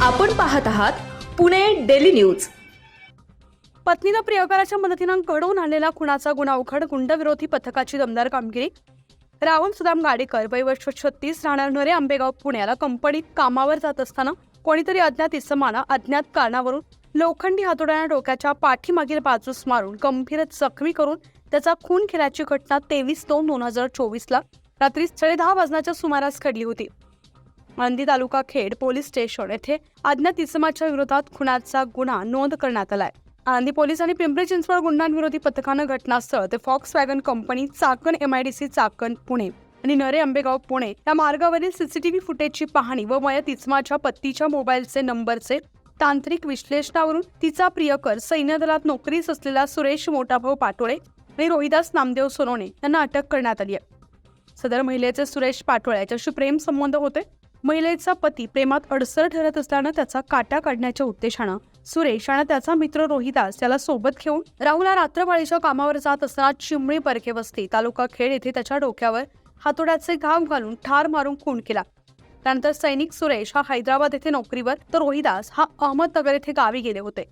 आपण पाहत आहात पुणे डेली न्यूज. पत्नीनं प्रियकराच्या मदतीनं घडवून आणलेला खुनाचा गुन्हा उघड गुंडविरोधी पथकाची दमदार कामगिरी. रावण सुदाम गाडेकर वय वर्ष छत्तीस राहणार नरे आंबेगाव पुण्याला कंपनीत कामावर जात असताना कोणीतरी अज्ञात इसमानं अज्ञात कारणावरून लोखंडी हातोड्याने डोक्याच्या पाठीमागील बाजूस मारून गंभीर जखमी करून त्याचा खून केल्याची घटना तेवीस दोन दोन हजार चोवीसला रात्री साडेदहा वाजण्याच्या सुमारास घडली होती. आळंदी तालुका खेड पोलीस स्टेशन येथे अज्ञात इसमाच्या विरोधात खुनाचा गुन्हा नोंद करण्यात आलाय. आळंदी पोलीस आणि पिंपरी चिंचवड गुंडांविरोधी पथकानं घटनास्थळ ते Volkswagen company Chakan MIDC Chakan Pune आणि नरे आंबेगाव पुणे या मार्गावरील सीसीटीव्ही फुटेजची पाहणी व मयत इस्माच्या पत्तीच्या मोबाईलचे नंबरचे तांत्रिक विश्लेषणावरून तिचा प्रियकर सैन्य दलात नोकरीस असलेला सुरेश मोठाभाऊ पाटोळे आणि रोहिदास नामदेव सोनवणे यांना अटक करण्यात आली आहे. सदर महिलेचे सुरेश पाटोळे याच्याशी प्रेम संबंध होते. महिलेचा पती प्रेमात अडसर ठरत असल्यानं त्याचा काटा काढण्याच्या उद्देशानं सुरेश आणि त्याचा मित्र रोहिदास याला सोबत घेऊन राहुला रात्रपाळीच्या कामावर जात असताना चिमणी परखे वस्ती तालुका खेड येथे त्याच्या डोक्यावर हातोड्याचे घाव घालून ठार मारून खून केला. त्यानंतर सैनिक सुरेश हा हैदराबाद येथे नोकरीवर तर रोहिदास हा अहमदनगर येथे गावी गेले होते.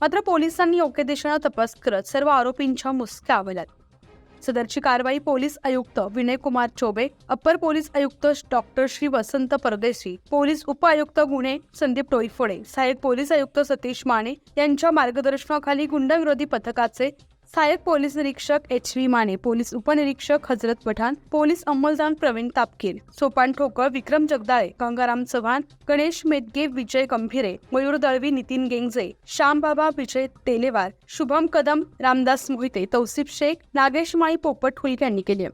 मात्र पोलिसांनी योग्य दिशेनं तपास करत सर्व आरोपींच्या मुसक्या आवल्यात सदरची कारवाई पोलीस आयुक्त विनय कुमार चोबे अप्पर पोलीस आयुक्त डॉक्टर श्री वसंत परदेशी पोलीस उपआयुक्त गुन्हे संदीप टोईफोडे सहाय्यक पोलीस आयुक्त सतीश माने यांच्या मार्गदर्शनाखाली गुंडविरोधी पथकाचे सहाय्यक पोलीस निरीक्षक एच व्ही माने पोलीस उपनिरीक्षक हजरत पठाण पोलीस अंमलदार प्रवीण तापकीर सोपान ठोकळ विक्रम जगदाळे गंगाराम चव्हाण गणेश मेदगे विजय गंभीरे मयूर दळवी नितीन गेंगजे श्यामबाबा विजय तेलेवार शुभम कदम रामदास मोहिते तौसिफ शेख नागेश माई पोपट हुलक यांनी केली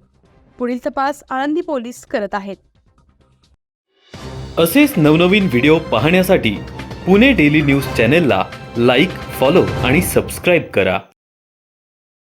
पुढील तपास आळंदी पोलीस करत आहेत. असेच नवनवीन व्हिडिओ पाहण्यासाठी पुणे डेली न्यूज चॅनेलला लाईक फॉलो आणि सबस्क्राईब करा.